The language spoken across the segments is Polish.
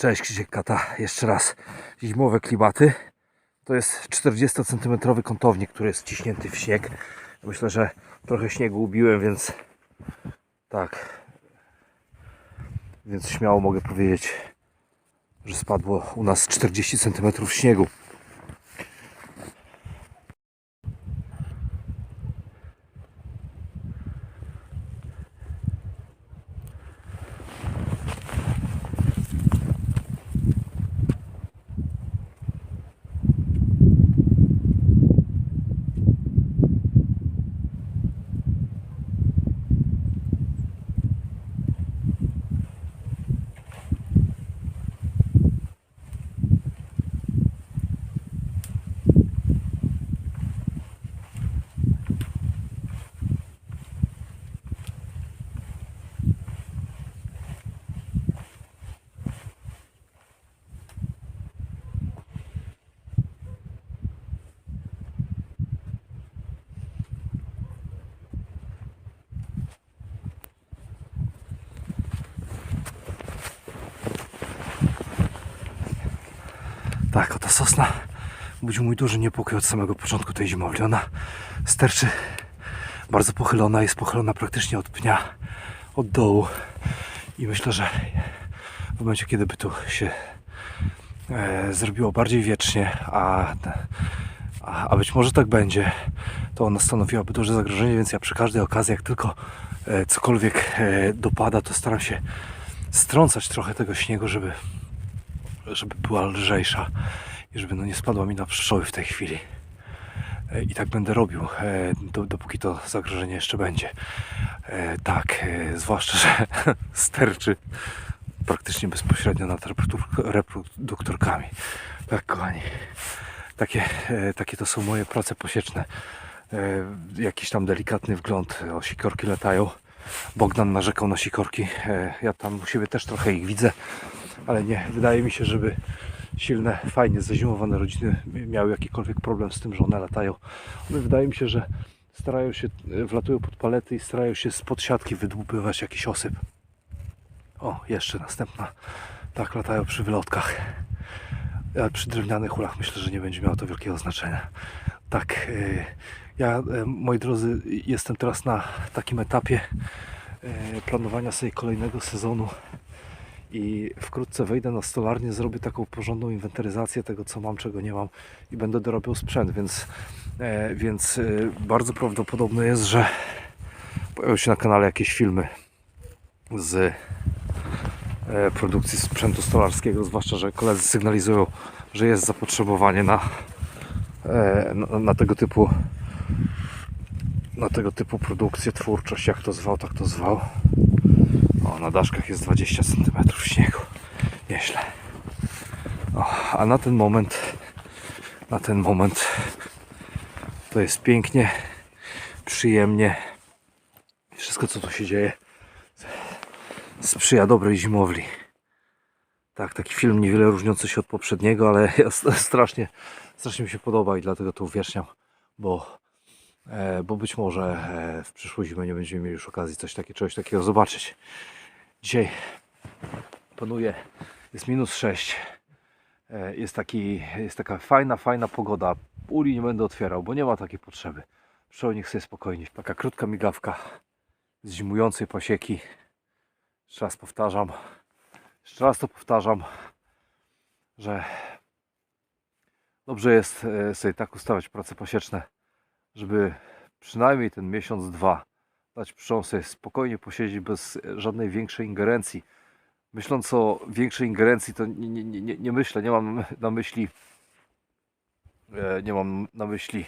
Cześć Krzysiek Kata, jeszcze raz. Zimowe klimaty. To jest 40 cm kątownik, który jest wciśnięty w śnieg. Myślę, że trochę śniegu ubiłem, więc tak. Więc śmiało mogę powiedzieć, że spadło u nas 40 cm śniegu. Tak, oto sosna budzi mój duży niepokój od samego początku tej zimowli. Ona sterczy bardzo pochylona, jest pochylona praktycznie od pnia, od dołu. I myślę, że w momencie, kiedy by tu się e, zrobiło bardziej wiecznie, a, a, a być może tak będzie, to ona stanowiłaby duże zagrożenie, więc ja przy każdej okazji, jak tylko e, cokolwiek e, dopada, to staram się strącać trochę tego śniegu, żeby żeby była lżejsza i żeby no nie spadła mi na pszczoły w tej chwili. E, I tak będę robił, e, do, dopóki to zagrożenie jeszcze będzie. E, Tak, zwłaszcza, że sterczy praktycznie bezpośrednio nad reprodu- reproduktorkami. Tak, kochani. Takie, takie to są moje prace posieczne. Jakiś tam delikatny wgląd, o sikorki latają. Bogdan narzekał na sikorki. Ja tam u siebie też trochę ich widzę, ale nie, wydaje mi się, żeby silne, fajnie zazimowane rodziny miały jakikolwiek problem z tym, że one latają. One wydaje mi się, że starają się, e, wlatują pod palety i starają się spod siatki wydłupywać jakiś osyp. O, jeszcze następna. Tak latają przy wylotkach. Ale przy drewnianych hulach myślę, że nie będzie miało to wielkiego znaczenia. Tak, e, ja, e, moi drodzy, jestem teraz na takim etapie e, planowania sobie kolejnego sezonu i wkrótce wejdę na stolarnię, zrobię taką porządną inwentaryzację tego, co mam, czego nie mam i będę dorabiał sprzęt, więc, e, więc e, bardzo prawdopodobne jest, że pojawią się na kanale jakieś filmy z e, produkcji sprzętu stolarskiego, zwłaszcza, że koledzy sygnalizują, że jest zapotrzebowanie na, na, na tego typu na tego typu produkcję, twórczość, jak to zwał, tak to zwał. O, na daszkach jest 20 cm śniegu. Nieźle. O, a na ten moment, na ten moment to jest pięknie, przyjemnie. Wszystko, co tu się dzieje, sprzyja dobrej zimowli. Tak, taki film niewiele różniący się od poprzedniego, ale ja st- strasznie, strasznie mi się podoba i dlatego to uwieczniam, bo, e, bo być może e, w przyszłą zimę nie będziemy mieli już okazji coś takie, czegoś takiego zobaczyć. Dzisiaj panuje, jest minus 6. E, Jest, taki, jest taka fajna, fajna pogoda. Uli nie będę otwierał, bo nie ma takiej potrzeby. Pszczoły niech sobie spokojnie. Taka krótka migawka z zimującej pasieki. Jeszcze raz powtarzam, jeszcze raz to powtarzam, że dobrze jest e, sobie tak ustawiać prace pasieczne, żeby przynajmniej ten miesiąc, dwa dać pszczołom sobie spokojnie posiedzieć bez żadnej większej ingerencji. Myśląc o większej ingerencji, to nie, nie, nie, nie- nie myślę, nie mam na myśli e, nie mam na myśli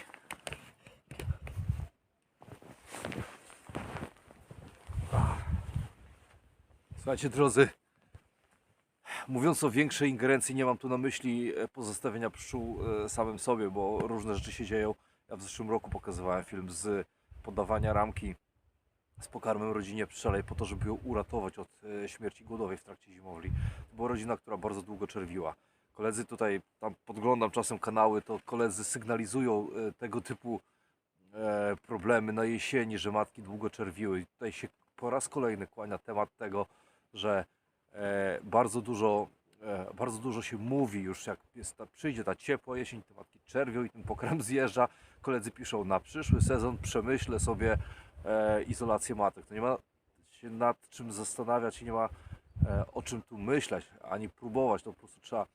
Słuchajcie drodzy, mówiąc o większej ingerencji, nie mam tu na myśli e, pozostawienia pszczół e, samym sobie, bo różne rzeczy się dzieją. Ja w zeszłym roku pokazywałem film z podawania ramki z pokarmem rodzinie pszczelej po to, żeby ją uratować od e, śmierci głodowej w trakcie zimowli. To była rodzina, która bardzo długo czerwiła. Koledzy tutaj, tam podglądam czasem kanały, to koledzy sygnalizują e, tego typu e, problemy na jesieni, że matki długo czerwiły. I tutaj się po raz kolejny kłania temat tego, że bardzo dużo bardzo dużo się mówi już, jak jest ta, przyjdzie ta ciepła jesień, te matki czerwią i ten pokrem zjeżdża. Koledzy piszą, na przyszły sezon przemyślę sobie e, izolację matek. To nie ma się nad czym zastanawiać i nie ma e, o czym tu myśleć, ani próbować. To po prostu trzeba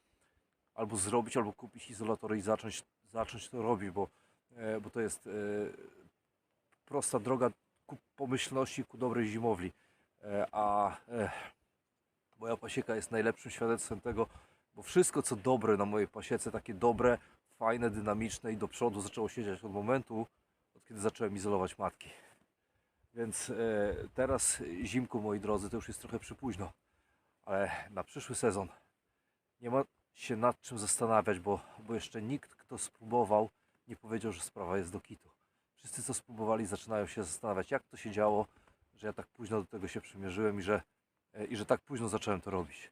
albo zrobić, albo kupić izolatory i zacząć, zacząć to robić, bo, e, bo to jest e, prosta droga ku pomyślności, ku dobrej zimowli. E, a e, moja pasieka jest najlepszym świadectwem tego, bo wszystko co dobre na mojej pasiece, takie dobre, fajne, dynamiczne i do przodu zaczęło siedzieć od momentu, od kiedy zacząłem izolować matki. Więc e, teraz zimku, moi drodzy, to już jest trochę przypóźno, ale na przyszły sezon nie ma się nad czym zastanawiać, bo, bo jeszcze nikt, kto spróbował, nie powiedział, że sprawa jest do kitu. Wszyscy, co spróbowali, zaczynają się zastanawiać, jak to się działo, że ja tak późno do tego się przymierzyłem i że, e, i że tak późno zacząłem to robić.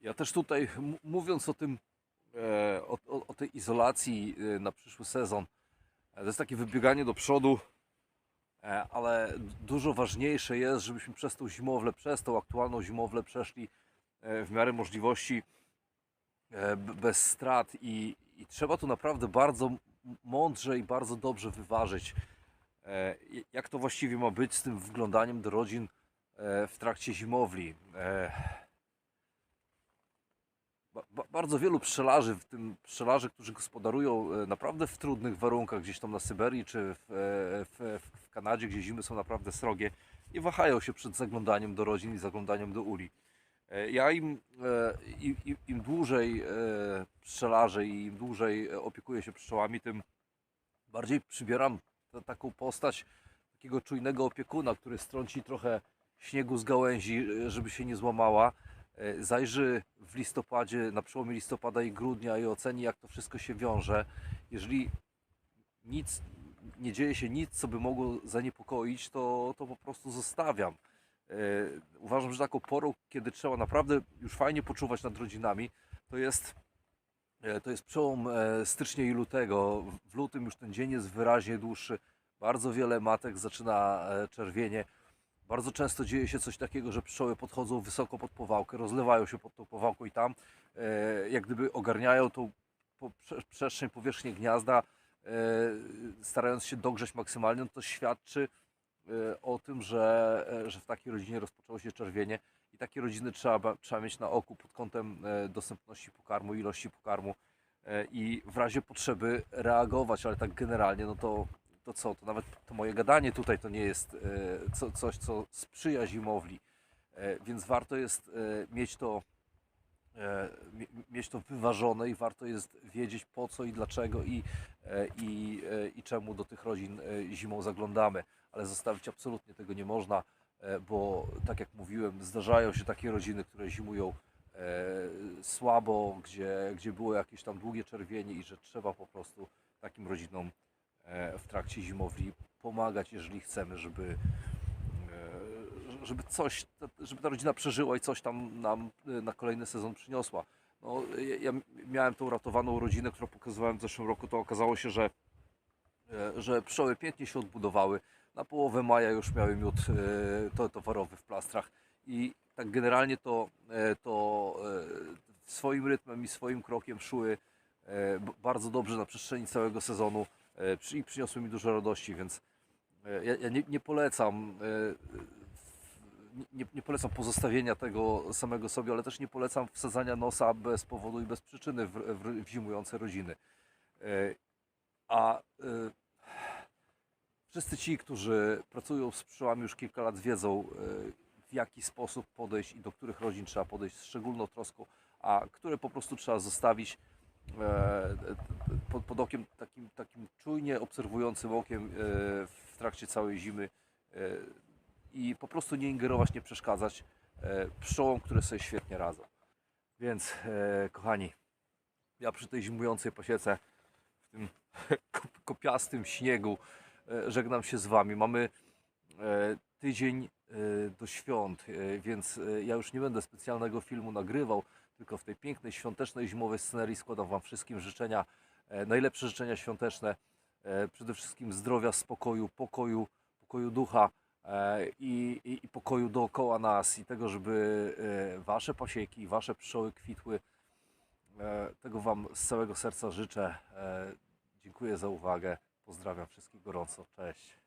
Ja też tutaj, mówiąc o tym, e, o, o, o tej izolacji na przyszły sezon, to jest takie wybieganie do przodu, ale dużo ważniejsze jest, żebyśmy przez tą zimowlę, przez tą aktualną zimowlę przeszli e, w miarę możliwości e, bez strat i, i trzeba tu naprawdę bardzo mądrze i bardzo dobrze wyważyć, e, jak to właściwie ma być z tym wglądaniem do rodzin e, w trakcie zimowli. Ba- ba- Bardzo wielu pszczelarzy, w tym pszczelarzy, którzy gospodarują e, naprawdę w trudnych warunkach, gdzieś tam na Syberii czy w, e, w, w Kanadzie, gdzie zimy są naprawdę srogie, nie wahają się przed zaglądaniem do rodzin i zaglądaniem do uli. E, Ja im, im, im- dłużej pszczelarzę i im dłużej opiekuję się pszczołami, tym bardziej przybieram ta- taką postać takiego czujnego opiekuna, który strąci trochę śniegu z gałęzi, żeby się nie złamała. E, Zajrzy w listopadzie, na przełomie listopada i grudnia i oceni, jak to wszystko się wiąże. Jeżeli nic, nie dzieje się nic, co by mogło zaniepokoić, to, to po prostu zostawiam. E, Uważam, że taką porą, kiedy trzeba naprawdę już fajnie poczuwać nad rodzinami, to jest, e, to jest przełom stycznia i lutego. W- lutym już ten dzień jest wyraźnie dłuższy. Bardzo wiele matek zaczyna czerwienie. Bardzo często dzieje się coś takiego, że pszczoły podchodzą wysoko pod powałkę, rozlewają się pod tą powałką i tam e, jak gdyby ogarniają tą po, prze, przestrzeń, powierzchnię gniazda, e, starając się dogrzeć maksymalnie, no to świadczy e, o tym, że, e, że w takiej rodzinie rozpoczęło się czerwienie i takie rodziny trzeba, ba- trzeba mieć na oku pod kątem e, dostępności pokarmu, ilości pokarmu e, i w razie potrzeby reagować, ale tak generalnie, no to, to co, to nawet to moje gadanie tutaj to nie jest e, co, coś, co sprzyja zimowli, e, więc warto jest e, mieć to mie- mieć to wyważone i warto jest wiedzieć po co i dlaczego i, i, i czemu do tych rodzin zimą zaglądamy. Ale zostawić absolutnie tego nie można, bo tak jak mówiłem, zdarzają się takie rodziny, które zimują słabo, gdzie, gdzie było jakieś tam długie czerwienie i że trzeba po prostu takim rodzinom w trakcie zimowli pomagać, jeżeli chcemy, żeby, e, żeby coś, żeby ta rodzina przeżyła i coś tam nam e, na kolejny sezon przyniosła. No, ja, miałem tą uratowaną rodzinę, którą pokazywałem w zeszłym roku, to okazało się, że, e, że pszczoły pięknie się odbudowały. Na połowę maja już miały miód e, to, towarowy w plastrach i tak generalnie to, e, to e, swoim rytmem i swoim krokiem szły e, bardzo dobrze na przestrzeni całego sezonu e, i przyniosły mi dużo radości, więc e, ja, ja nie, nie polecam e, nie, nie polecam pozostawienia tego samego sobie, ale też nie polecam wsadzania nosa bez powodu i bez przyczyny w, w, w zimujące rodziny. E, A e, wszyscy ci, którzy pracują z pszczołami już kilka lat, wiedzą, e, w jaki sposób podejść i do których rodzin trzeba podejść z szczególną troską, a które po prostu trzeba zostawić e, pod, pod okiem takim, takim czujnie obserwującym okiem e, w trakcie całej zimy e, i po prostu nie ingerować, nie przeszkadzać e, pszczołom, które sobie świetnie radzą. Więc kochani, ja przy tej zimującej pasiece w tym kop- kopiastym śniegu żegnam się z Wami. Mamy tydzień do świąt, więc ja już nie będę specjalnego filmu nagrywał, tylko w tej pięknej, świątecznej, zimowej scenerii składam Wam wszystkim życzenia, najlepsze życzenia świąteczne, przede wszystkim zdrowia, spokoju, pokoju, pokoju ducha, e, i, i, i pokoju dookoła nas i tego, żeby e, wasze pasieki, wasze pszczoły kwitły. E, Tego Wam z całego serca życzę. E, Dziękuję za uwagę. Pozdrawiam wszystkich gorąco. Cześć.